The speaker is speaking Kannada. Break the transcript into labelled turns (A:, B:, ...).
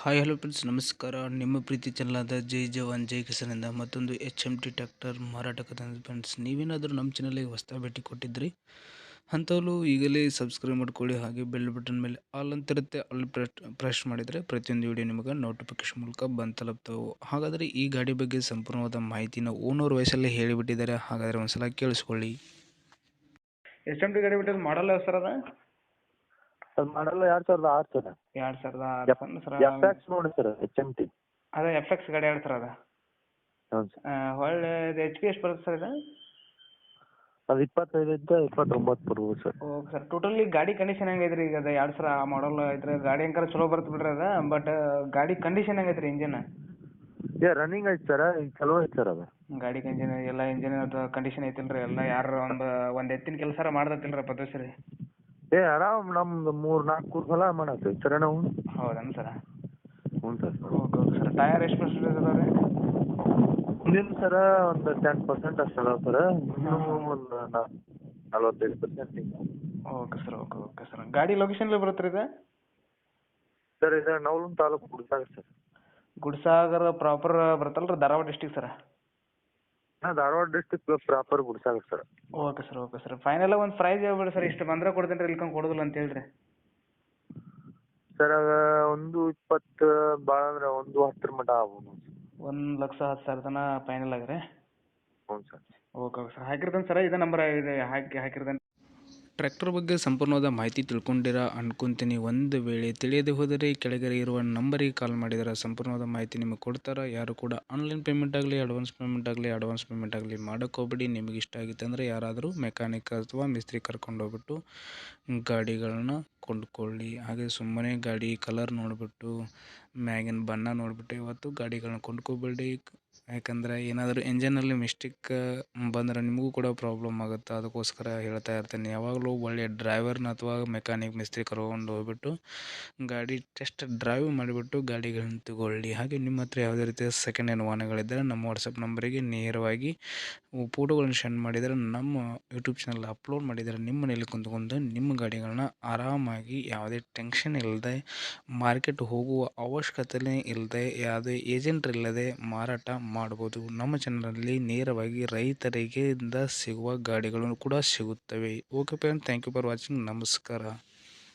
A: ಹಾಯ್ ಹಲೋ ಫ್ರೆಂಡ್ಸ್ ನಮಸ್ಕಾರ. ನಿಮ್ಮ ಪ್ರೀತಿ ಚಾನಲಾದ ಜೈ ಜವಾನ್, ಜೈ ಕಿಸನಿಂದ ಮತ್ತೊಂದು ಎಚ್ ಎಂ ಟಿ ಟ್ಯಾಕ್ಟರ್ ಮಾರಾಟಕ್ಕೆ ಫ್ರೆಂಡ್ಸ್ ನೀವೇನಾದರೂ ನಮ್ಮ ಚಾನಲ್ಗೆ ಹೊಸ ಭೇಟಿ ಕೊಟ್ಟಿದ್ರಿ? ಅಂಥವ್ರು ಈಗಲೇ ಸಬ್ಸ್ಕ್ರೈಬ್ ಮಾಡ್ಕೊಳ್ಳಿ, ಹಾಗೆ ಬೆಲ್ ಬಟನ್ ಮೇಲೆ ಆಲ್ ಅಂತಿರುತ್ತೆ ಅಲ್ಲಿ ಪ್ರೆಸ್ ಮಾಡಿದರೆ ಪ್ರತಿಯೊಂದು ವಿಡಿಯೋ ನಿಮಗೆ ನೋಟಿಫಿಕೇಶನ್ ಮೂಲಕ ಬಂದು ತಲುಪ್ತವೆ ಹಾಗಾದರೆ ಈ ಗಾಡಿ ಬಗ್ಗೆ ಸಂಪೂರ್ಣವಾದ ಮಾಹಿತಿನ ಓನರ್ ವಯಸ್ಸಲ್ಲೇ ಹೇಳಿಬಿಟ್ಟಿದ್ದಾರೆ, ಹಾಗಾದರೆ ಒಂದ್ಸಲ ಕೇಳಿಸ್ಕೊಳ್ಳಿ. ಎಚ್ ಎಂ ಟಿ ಗಾಡಿ ಬಿಟ್ಟಿದ್ದು ಮಾಡಲ್ಲ ಸರ್ ಅದ.
B: ಸರ್ ಮಾಡಲ್ಲ ಎರಡ್ ಸಾವಿರದ ಆರು ಸರ್.
A: ಎರಡ್ ಸಾವಿರದ ಸರ್
B: ಎಫ್ ಎಕ್ಸ್ ನೋಡಿ ಸರ್ ಎಚ್ ಎಂ ಟಿ
A: ಅದೇ ಎಫ್ ಎಕ್ಸ್ ಗಾಡಿ ಎರಡು ಸರ್ ಅದ.
B: ಹ್ಞೂ ಸರ್.
A: ಇದು ಎಚ್ ಪಿ ಎಷ್ಟು ಬರುತ್ತೆ ಸರ್ ಇದು?
B: ಅದು ಇಪ್ಪತ್ತೈದರಿಂದ ಇಪ್ಪತ್ತೊಂಬತ್ತು ಬರ್ಬೋದು ಸರ್.
A: ಓಕೆ ಸರ್ ಟೋಟಲಿ ಗಾಡಿ ಕಂಡೀಷನ್ ಹೆಂಗೈತೆ ರೀ ಈಗ ಅದು ಎರಡು ಸಾವಿರ ಮಾಡಲ್ ಐತ್ರಿ ಗಾಡಿ ಹೆಂಗಾರ ಚಲೋ ಬರುತ್ತೆ ಬಿಡ್ರಿ ಅದ ಬಟ್ ಗಾಡಿ ಕಂಡೀಷನ್ ಹೆಂಗೈತೆ ರೀ ಇಂಜಿನ್
B: ಏ ರನ್ನಿಂಗ್ ಐತೆ ಸರ್ ಈಗ ಚಲೋ ಐತೆ ಸರ್ ಅದು.
A: ಗಾಡಿ ಇಂಜಿನ್ ಎಲ್ಲ ಇಂಜಿನ್ ಕಂಡೀಷನ್ ಐತಿಲ್ರಿ ಎಲ್ಲ ಯಾರು ಒಂದು ಒಂದು ಎತ್ತಿನ ಕೆಲಸ ಮಾಡ್ದತ್ತಿಲ್ಲ ರೀ ಪದ್ದು ಸರಿ
B: ಏ ಆರಾಮ್ ನಮ್ದು ಮೂರ್ ನಾಲ್ಕು ಸಲ ಮಾಡತ್ತೆ. ಸರ ನಾವು?
A: ಹೌದೇನು ಸರ?
B: ಹ್ಞೂ sir.
A: Okay okay sir. Tyre ಎಷ್ಟು ಪರ್ಸೆಂಟೇಜ್ ಅದಾವೆ ರೀ
B: ಮುಂದಿನ ಸರ ಒಂದು ಟೆನ್ ಪರ್ಸೆಂಟ್ ಅಷ್ಟು ಅದಾವೆ ಸರ. ಇನ್ನೂ ಒಂದು ನಲ್ವತ್ತೈದು percent
A: okay sir okay okay sir. ಗಾಡಿ ಲೊಕೇಶನ್ ಬರುತ್ತೆ ರೀ ಇದು?
B: ಸರ್ ಇದು ನವಲುನ್ ತಾಲೂಕು ಗುಡ್ಸಾಗ ಸರ್.
A: ಗುಡ್ಸಾಗರ ಪ್ರಾಪರ್ ಬರುತ್ತಲ್ಲ ರೀ ಧಾರವಾಡ ಡಿಸ್ಟಿಕ್ ಸರ್?
B: ಹಾಂ Dharwad district proper ಗುಡ್ಸಾಗ sir
A: okay sir okay sir final ಒಂದು ಪ್ರೈಸ್ ಹೇಳ್ಬೇಡಿ ಸರ್ ಇಷ್ಟು ಬಂದ್ರೆ ಕೊಡ್ತೀನಿ ರೀ ಇಲ್ಕೊಂಡು ಕೊಡೋದಿಲ್ಲ ಅಂತ ಹೇಳ್ರಿ.
B: ಸರ್ ಒಂದು ಇಪ್ಪತ್ತು ಭಾಳ ಅಂದ್ರೆ ಒಂದು ಹತ್ತರ ಮಟ ಆಗ್ಬೋದು
A: ಒಂದು ಲಕ್ಷ ಹತ್ತು ಸಾವಿರ ತನಕ ಫೈನಲ್ ಆಗ್ರಿ
B: ಹ್ಞೂ ಸರ್
A: ಓಕೆ ಓಕೆ ಸರ್ ಹಾಕಿರ್ತೇನೆ ಸರ್ ಇದೇ ನಂಬರ್ ಇದೆ ಹಾಕಿ ಹಾಕಿರ್ತೇನೆ. ಟ್ರ್ಯಾಕ್ಟರ್ ಬಗ್ಗೆ ಸಂಪೂರ್ಣವಾದ ಮಾಹಿತಿ ತಿಳ್ಕೊಂಡಿರ ಅನ್ಕೊಂತೀನಿ. ಒಂದು ವೇಳೆ ತಿಳಿಯದೆ ಹೋದರೆ ಕೆಳಗಡೆ ಇರುವ ನಂಬರಿಗೆ ಕಾಲ್ ಮಾಡಿದರೆ ಸಂಪೂರ್ಣವಾದ ಮಾಹಿತಿ ನಿಮಗೆ ಕೊಡ್ತಾರೆ. ಯಾರು ಕೂಡ ಆನ್ಲೈನ್ ಪೇಮೆಂಟ್ ಆಗಲಿ, ಅಡ್ವಾನ್ಸ್ ಪೇಮೆಂಟ್ ಆಗಲಿ, ಅಡ್ವಾನ್ಸ್ ಪೇಮೆಂಟ್ ಆಗಲಿ ಮಾಡೋಕೆ ಹೋಗ್ಬೇಡಿ. ನಿಮಗೆ ಇಷ್ಟ ಆಗಿತ್ತು ಅಂದರೆ ಯಾರಾದರೂ ಮೆಕ್ಯಾನಿಕ್ ಅಥವಾ ಮಿಸ್ತ್ರಿ ಕರ್ಕೊಂಡು ಹೋಗ್ಬಿಟ್ಟು ಗಾಡಿಗಳನ್ನ ಕೊಂಡ್ಕೊಳ್ಳಿ. ಹಾಗೆ ಸುಮ್ಮನೆ ಗಾಡಿ ಕಲರ್ ನೋಡಿಬಿಟ್ಟು, ಮ್ಯಾಗಿನ ಬಣ್ಣ ನೋಡಿಬಿಟ್ಟು ಇವತ್ತು ಗಾಡಿಗಳನ್ನ ಕೊಂಡ್ಕೋಬೇಡಿ. ಯಾಕಂದರೆ ಏನಾದರೂ ಇಂಜನಲ್ಲಿ ಮಿಸ್ಟೇಕ್ ಬಂದರೆ ನಿಮಗೂ ಕೂಡ ಪ್ರಾಬ್ಲಮ್ ಆಗುತ್ತೆ. ಅದಕ್ಕೋಸ್ಕರ ಹೇಳ್ತಾ ಇರ್ತೀನಿ. ಯಾವಾಗಲೂ ಒಳ್ಳೆಯ ಡ್ರೈವರ್ನ ಅಥವಾ ಮೆಕ್ಯಾನಿಕ್ ಮಿಸ್ತ್ರಿ ಕರ್ಕೊಂಡು ಹೋಗ್ಬಿಟ್ಟು ಗಾಡಿ ಟೆಸ್ಟ್ ಡ್ರೈವ್ ಮಾಡಿಬಿಟ್ಟು ಗಾಡಿಗಳನ್ನು ತಗೊಳ್ಳಿ. ಹಾಗೆ ನಿಮ್ಮ ಹತ್ರ ಯಾವುದೇ ರೀತಿಯ ಸೆಕೆಂಡ್ ಹ್ಯಾಂಡ್ ವಾಹನಗಳಿದ್ದರೆ ನಮ್ಮ ವಾಟ್ಸಪ್ ನಂಬರಿಗೆ ನೇರವಾಗಿ ಫೋಟೋಗಳನ್ನು ಸೆಂಡ್ ಮಾಡಿದರೆ ನಮ್ಮ ಯೂಟ್ಯೂಬ್ ಚಾನಲ್ ಅಪ್ಲೋಡ್ ಮಾಡಿದರೆ ನಿಮ್ಮ ಮನೇಲಿ ಕುಂತ್ಕೊಂಡು ನಿಮ್ಮ ಗಾಡಿಗಳನ್ನ ಆರಾಮಾಗಿ ಯಾವುದೇ ಟೆನ್ಷನ್ ಇಲ್ಲದೆ ಮಾರ್ಕೆಟ್ ಹೋಗುವ ಅವಶ್ಯಕತೆ ಇಲ್ಲದೆ, ಯಾವುದೇ ಏಜೆಂಟ್ ಇಲ್ಲದೆ ಮಾರಾಟ ಮಾಡ್ಬೋದು ನಮ್ಮ ಚಾನಲಲ್ಲಿ ನೇರವಾಗಿ ರೈತರಿಗೆ ಸಿಗುವ ಗಾಡಿಗಳು ಕೂಡ ಸಿಗುತ್ತವೆ. Okay friend thank you for watching ನಮಸ್ಕಾರ.